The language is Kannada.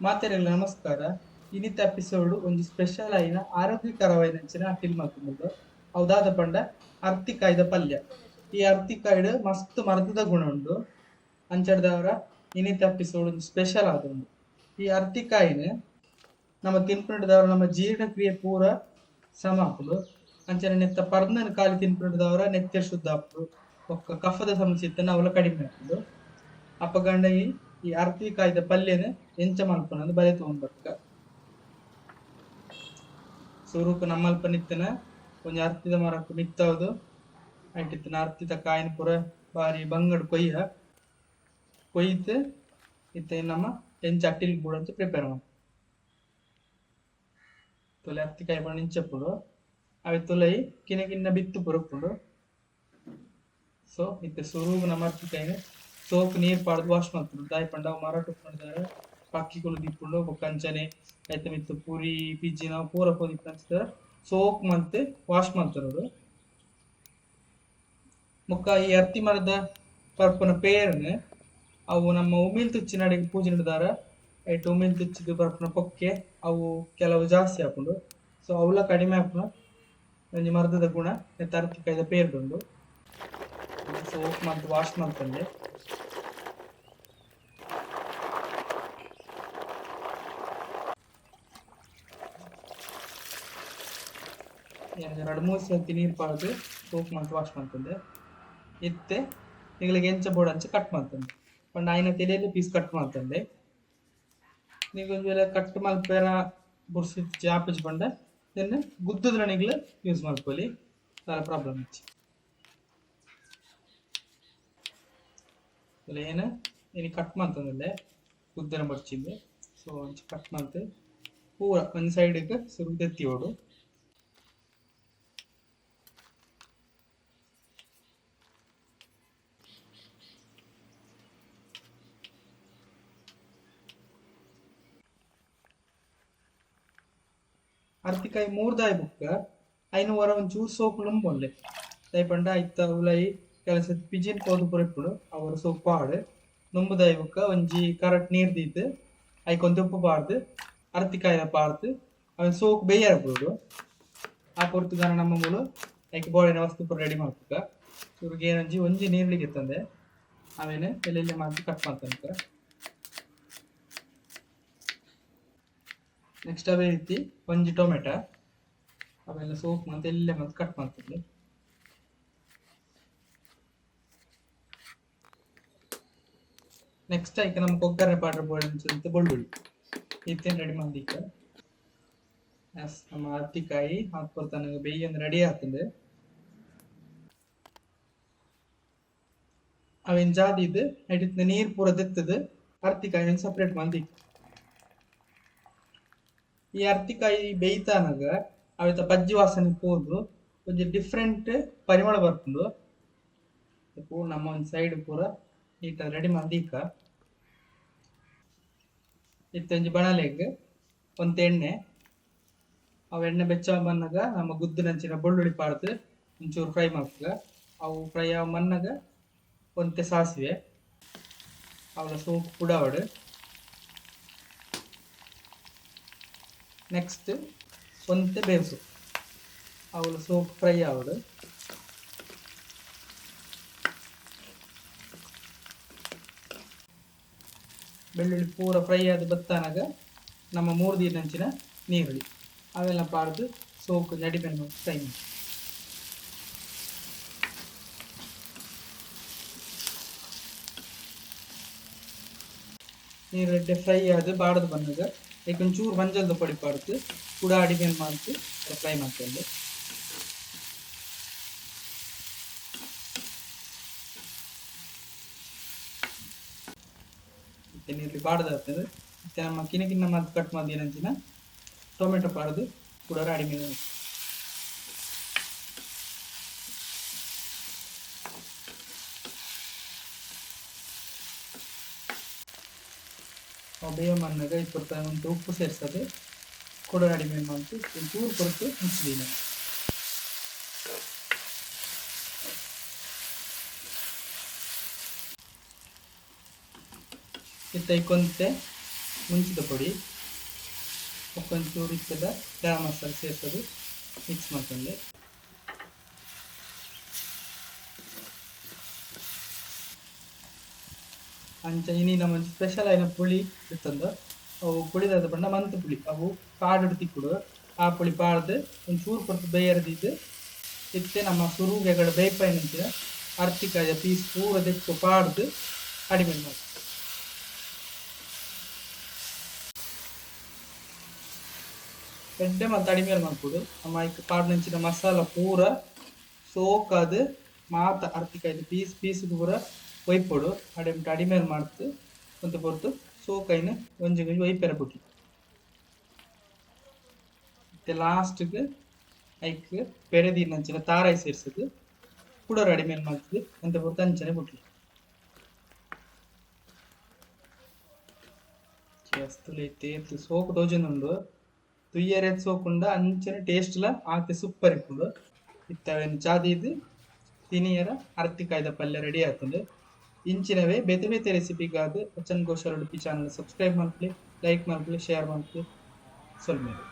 ಮಾತೆರೆಗ್ಲ ನಮಸ್ಕಾರ. ಇನಿತ ಎಪಿಸೋಡ್ ಒಂದು ಸ್ಪೆಷಲ್ ಆಯಿನ ಆರೋಗ್ಯಕರವಾಯಿನಂಚಿನ ಫಿಲ್ಮ್ ಹಾಕೊಂಡು ಅವುದಾದ ಪಂಡ, ಅರ್ತಿಕಾಯ್ದ ಪಲ್ಯ. ಈ ಅರ್ತಿಕಾಯ್ಡ್ ಮಸ್ತ್ ಮರದ ಗುಣ ಉಂಡು ಅಂಚಡ್ದವರ ಇನಿತ ಎಪಿಸೋಡ್ ಒಂದು ಸ್ಪೆಷಲ್ ಆದುಂಡು ಈ ಅರ್ತಿಕಾಯಿನ ನಮ್ಮ ತಿನ್ಪಿಡದವ್ರ ನಮ್ಮ ಜೀರ್ಣಕ್ರಿಯೆ ಪೂರ ಸಮ ಆಪುಂಡು ಅಂಚನೆ ನೆತ್ತ ಪರ್ದನ ಕಾಲಿ ತಿನ್ಪಿಡದವರ ನೆತ್ತ ಶುದ್ಧ ಆಪುಂಡು ಒಕ್ಕ ಕಫದ ಸಮಸ್ಯೆ ಇತ್ತು ನಾವೆಲ್ಲ ಕಡಿಮೆ ಆಪುಂಡು ಅಪ್ಪಗಂಡ ಈ ಈ ಅರ್ತಿ ಕಾಯ್ದ ಪಲ್ಯನ ಎಂಚ ಮಲ್ಪನ ಅಂದ್ ಬಲೆ ತಗೊಂಡ್ಬರ್ಕ ಸುರುಕು ನಮ್ಮಲ್ಪ ನಿತ್ತನ ಒಂಜಿ ಅರ್ತಿದ ಮರಕ್ಕೆ ಮಿತ್ತವದು ಐಟಿತ್ತನ ಅರ್ತಿದ ಕಾಯಿನ ಪೂರ ಬಾರಿ ಬಂಗಡ್ ಕೊಯ್ಯ ಕೊಯ್ದು ಇತ್ತ ನಮ್ಮ ಎಂಚ ಅಟ್ಟಿಲ್ ಬೂಡಂತ ಪ್ರಿಪೇರ್ ಮಾಡ ತುಲೆ ಅರ್ತಿ ಕಾಯಿ ಪಂಡ ಇಂಚಪ್ಪುಡು ಅವೆ ತುಲೈ ಕಿನ ಕಿನ್ನ ಬಿತ್ತು ಪುರಪ್ಪುಡು ಸೊ ಇತ್ತೆ ಅರ್ತಿ ಸೋಪ್ ನೀರ್ ಪಾಡ್ದು ವಾಶ್ ಮಾಡ್ತಾರೆ. ದಾಯಿ ಪಂಡ ಮಾರಾಟ ಪಾಕಿ ಪಕ್ಕಿಗಳು ದಿಪ್ಪುಂಡು ಬೊಕ ಅಂಚನೆ ಐತ ಮಿತ್ತು ಪೂರಿ ಪಿಜ್ಜಿನ ಪೂರ ಅಂಚಿದ ಸೋಪ್ ಮತ್ತೆ ವಾಶ್ ಮಾಡ್ತಾರೆ ಅವರು. ಈ ಅರ್ತಿ ಮರದ ಪರ್ಪನ ಪೇರ್ನ, ಅವು ನಮ್ಮ ಉಮಿಲ್ ತುಚ್ಚಿನ ಅಡಿಗೆ ಪೂಜೆ ನಡೆದಾರ. ಐಟ್ ಉಮಿಲ್ ತುಚ್ಚಿದ ಪರ್ಪನ ಪೊಕ್ಕೆ ಅವು ಕೆಲವು ಜಾಸ್ತಿ ಹಾಕೊಂಡು. ಸೊ ಅವಲ ಕಡಿಮೆ ಹಾಕೋಣ ಒಂಜಿ ಮರದ ಗುಣ ನೆತ್ತ ಕೈದ ಪೇರ್ದುಂಡು ಸೋಪ್ ಮಂತ್ ವಾಶ್ ಮಾಡ್ತಂದೆ ಎರಡು, ಮೂರು ಸರ್ತಿ ನೀರು ಪಾಡ್ದು ಸೋಪ್ ಮಾಡಿ ವಾಶ್ ಮಾಡ್ತಂದೆ ಇತ್ತೆ ನಿಗಳಿಗೆ ಎಂಚ ಬೋರ್ಡ್ ಅಂಚ ಕಟ್ ಮಾಡ್ತಂದೆ. ಪಂಡ ಆಯ್ನ ತೆಲೆಯಲ್ಲಿ ಪೀಸ್ ಕಟ್ ಮಾಡ್ತಂದೆ. ನೀವು ಕಟ್ ಮಲ್ಪೇರ ಬುರ್ಸಿ ಜಾಪಿಜ್ ಬಂಡೆ ದೆನ್ ಗುದ್ದದ್ರ ನಿಗ್ಲ ಯೂಸ್ ಮಾಡ್ಕೊಳ್ಳಿ. చాలా ಪ್ರಾಬ್ಲಮ್ ಇಚ್ಚಿ ಏನು? ಏನು ಕಟ್ ಮಾಡ್ತಂದಿಲ್ಲ ಗುದ್ದನ ಬರ್ಚಿಂದೆ. ಸೊ ಅಂಚೆ ಕಟ್ ಮಾಡ್ತೆ. ಪೂರ ಒಂದು ಸೈಡ್ಗೆ ಸುರು ಓಡು. ಅರ್ತಿಕಾಯಿ ಮೂರ್ದಾಯ್ ಬುಕ್ಕ ಐನು ವರ ಒಂಚೂರು ಸೋಪು ಲಂಬೊಲ್ಲೆ ದೈ ಪಂಡ ಐತ ಉಲೈ ಕೆಲಸ ಪಿಜಿನ್ ಕೋದು ಪುರಪ್ಪುಡು ಅವರ ಸೋಪ್ ಪಾಡು. ನುಂಬುದಾಯ್ ಬುಕ್ಕ ಒಂಜಿ ಕರೆಕ್ಟ್ ನೀರ್ ದೀತು. ಐಕೊಂದು ಉಪ್ಪು ಪಾಡ್ದು ಅರ್ತಿಕಾಯಿನ ಪಾಡ್ದು ಅವನ್ ಸೋಕ್ ಬೇಯರ ಬಿಡುದು ಆ ಪೊರ್ತುಗಾನ ನಮ್ಮ ಮೂಲು ಐಕ್ ಬೋಳಿನ ವಸ್ತು ಪುರ ರೆಡಿ ಮಾಡ್ಬೇಕ ಇವ್ರಿಗೆ ಏನಂಜಿ, ಒಂಜಿ ನೀರ್ಲಿಗೆ ತಂದೆ. ಆಮೇಲೆ ಎಲ್ಲೆಲ್ಲಿ ಮಾಡಿ ಕಟ್ ಮಾಡ್ತಂತ ನೆಕ್ಸ್ಟ್ ಅವೇ ರೀತಿ ಒಂಜಿ ಟೊಮೆಟೊ, ಅವೆಲ್ಲ ಸೋಪ್ ಮತ್ತೆ ಎಲ್ಲೆ ಮತ್ತೆ ಕಟ್ ಮಾಡ್ತಿದ್ದೆ. ನೆಕ್ಸ್ಟ್ ಆಯ್ಕೆ ನಮ್ಮ ಕೊಕ್ಕರೆ ಪಾಡ್ರ ಬೋಳಿ ಅಂತ ಬೆಳ್ಳುಳ್ಳಿ. ಇತ್ತೇನು ರೆಡಿ ಮಾಡಿಕ್ಕ ಎಸ್ ನಮ್ಮ ಹತ್ತಿಕಾಯಿ ಹಾಕ್ಕೊಳ್ತಾನೆ ಬೇಯ್ಯಂದು ರೆಡಿ ಆಗ್ತದೆ. ಅವೇನ್ ಜಾದಿದ್ದು ನಡೀತದೆ, ನೀರ್ ಪೂರ ತೆತ್ತದು ಅರ್ತಿಕಾಯಿ ಸಪ್ರೇಟ್ ಮಂದಿಕ್ ಈ ಅರ್ತಿಕಾಯಿ ಬೇಯ್ತಾನಾಗ ಅವಿತ ಬಜ್ಜಿ ವಾಸನೆ ಪೋದು, ಒಂಜಿ ಡಿಫ್ರೆಂಟ್ ಪರಿಮಳ ಬರ್ಪುಂಡು ಪೂ ನಮ್ಮ ಒಂದು ಸೈಡ್ ಪೂರ ಈತ ರೆಡಿ ಮಂದೀಕ ಇತ್ತೊಂಜಿ ಬಣಲೆಗ್ ಒಂದು ಎಣ್ಣೆ. ಅವು ಎಣ್ಣೆ ಬೆಚ್ಚ ಮನ್ನಾಗ ನಮ್ಮ ಗುದ್ದಿನಂಚಿನ ಬೆಳ್ಳುಳ್ಳಿ ಪಾಡ್ದು ಒಂಚೂರು ಫ್ರೈ ಮಾಡ್ತಗ ಅವು ಫ್ರೈ ಆಗ ಮನ್ನಾಗ ಒಂತೆ ಸಾಸಿವೆ. ಅವಳ ಸೋಪ್ ಪುಡಾವಡು. ನೆಕ್ಸ್ಟ್ ಒಂತೆ ಬೇವ್ಸು ಅವಳ ಸೋಪ್ ಫ್ರೈ ಆವಡು ಬೆಳ್ಳುಳ್ಳಿ ಪೂರ ಫ್ರೈ ಆದ ಬತ್ತಾನಾಗ ನಮ್ಮ ಮೂರು ದಿನಂಚಿನ ನೀರುಳ್ಳಿ ಅವೆಲ್ಲ ಪಾಡ್ದು ಸೋಕು ನಡಿಬೆನ್ನು ಫ್ರೈ ಮಾಡಿ ನೀರುಳ್ಳಿ ಫ್ರೈ ಆದ ಬಾಡದು ಬಂದಾಗ ಈಗ ಒಂಚೂರು ಮಂಜಲ್ದ ಪೊಡಿ ಪಾಡ್ದು ಕೂಡ ಅಡಿಗೆನ್ ಮಾಡ್ತು ಫ್ರೈ ಮಾಡ್ಕೊಂಡು ಮತ್ತೆ ನೀರುಳ್ಳಿ ಬಾಡದಾಗ್ತದೆ ಮತ್ತೆ ನಮ್ಮ ಕಿನ ಕಿನ್ನ ಮದ್ದು ಕಟ್ ಮಾಡಿ ಏನಂಚಿನ ಟೊಮೆಟೊ ಪಾಡ್ದು ಕೂಡ ಅಡಿಗೆ ಬೇಯ ಮಣ್ಣಾಗ ಇಪ್ಪತ್ತು ಒಂದು ಉಪ್ಪು ಸೇರ್ಸದೆ. ಕೂಡ ಅಡಿಮೆ ಮಾಡಿ ಚೂರು ಕೊರತು ಮುಚ್ಚಲಿಲ್ಲ ಇತ್ತ ಕೊಂತೆ ಮುಂಚಿದ ಪುಡಿ ಗರಂ ಮಸಾಲೆ ಸೇರಿಸೋದು ಮಿಕ್ಸ್ ಮಾಡ್ಕೊಂಡೆ. ಅಂಚ ಇನಿ ನಮ್ಮ ಸ್ಪೆಷಲ್ ಆಯ್ನ ಪುಳಿ ಇತ್ತಂದು, ಅವು ಪುಳಿದಾದ ಪಂಡ ಮಂತ್ ಪುಳಿ. ಅವು ಪಾಡು ತಿಕ್ಕುಡು ಆ ಪುಳಿ ಪಾಡ್ದು ಒಂಚೂರು ಕೊಡ್ತು ಬೇಯರ್ದಿದ್ದು. ಇತ್ತೆ ನಮ್ಮ ಸುರುಗೆಗಳ ಬೇಯ್ಪಾಯಿನಂಚಿನ ಅರ್ತಿಕಾಯ ಪೀಸ್ ಪೂರ ತೆಕ್ಕು ಪಾಡ್ದು ಕಡಿಮೆ ಮಾಡಿ ಎಡ್ಡೆ ಮತ್ತು ಅಡಿಮೇಲೆ ಮಾಡ್ಕೊಡು. ನಮ್ಮ ಇಕ್ಕ ಪಾಡ್ನಂಚಿನ ಮಸಾಲ ಪೂರ ಸೋಕಾದು ಮಾತ ಅರ್ತಿಕಾಯ್ದು ಪೀಸ್ ಪೀಸ್ ಪೂರ ವೈಪೋಡು ಅಡೆ ಬಿಟ್ಟು ಅಡಿ ಮೇಲೆ ಮಾಡ್ತು ಅಂತ ಬರ್ತು. ಸೋ, ಕೈನ ಒಂಜಿ ಗಂಜಿ ವೈಪೇರ ಬಿಟ್ಟು ಮತ್ತೆ ಲಾಸ್ಟ್ಗೆ ಐಕ್ ಪೆರೆದಿ ನಂಚಿನ ತಾರಾಯಿ ಸೇರಿಸಿದ್ದು. ಕೂಡ ಅಡಿ ಮೇಲೆ ಮಾಡ್ತಿದ್ದು ಅಂತ ಬರ್ತು ಅಂಚನೆ ಬಿಟ್ಟು ಸೋಕ್ ಡೋಜನ್ ಉಂಡು. ತುಯ್ಯರ ಸೋಕುಂಡ ಅಂಚನೆ ಟೇಸ್ಟ್ ಲ ಆಕೆ ಸೂಪರ್ ಇಪ್ಪುಂಡು ಇತ್ತ ಚಾದಿ ಇದು ತಿನಿಯರ, ಅರ್ತಿ ಕಾಯ್ದ ಪಲ್ಯ ರೆಡಿ ಆಯ್ತದೆ ಇಂಚಿನವೇ ಬೇತೆ ಬೇತೆ ರೆಸಿಪಿಗಾದ ಅಚ್ಚನ್ ಘೋಷಲ್ ಉಡುಪಿ ಚಾನಲ್ ಸಬ್ಸ್ಕ್ರೈಬ್ ಮಾಡ್ಲಿ ಲೈಕ್ ಮಾಡ್ಲಿ ಶೇರ್ ಮಾಡ್ಲಿ ಸೊಲ್ಮೇಲೆ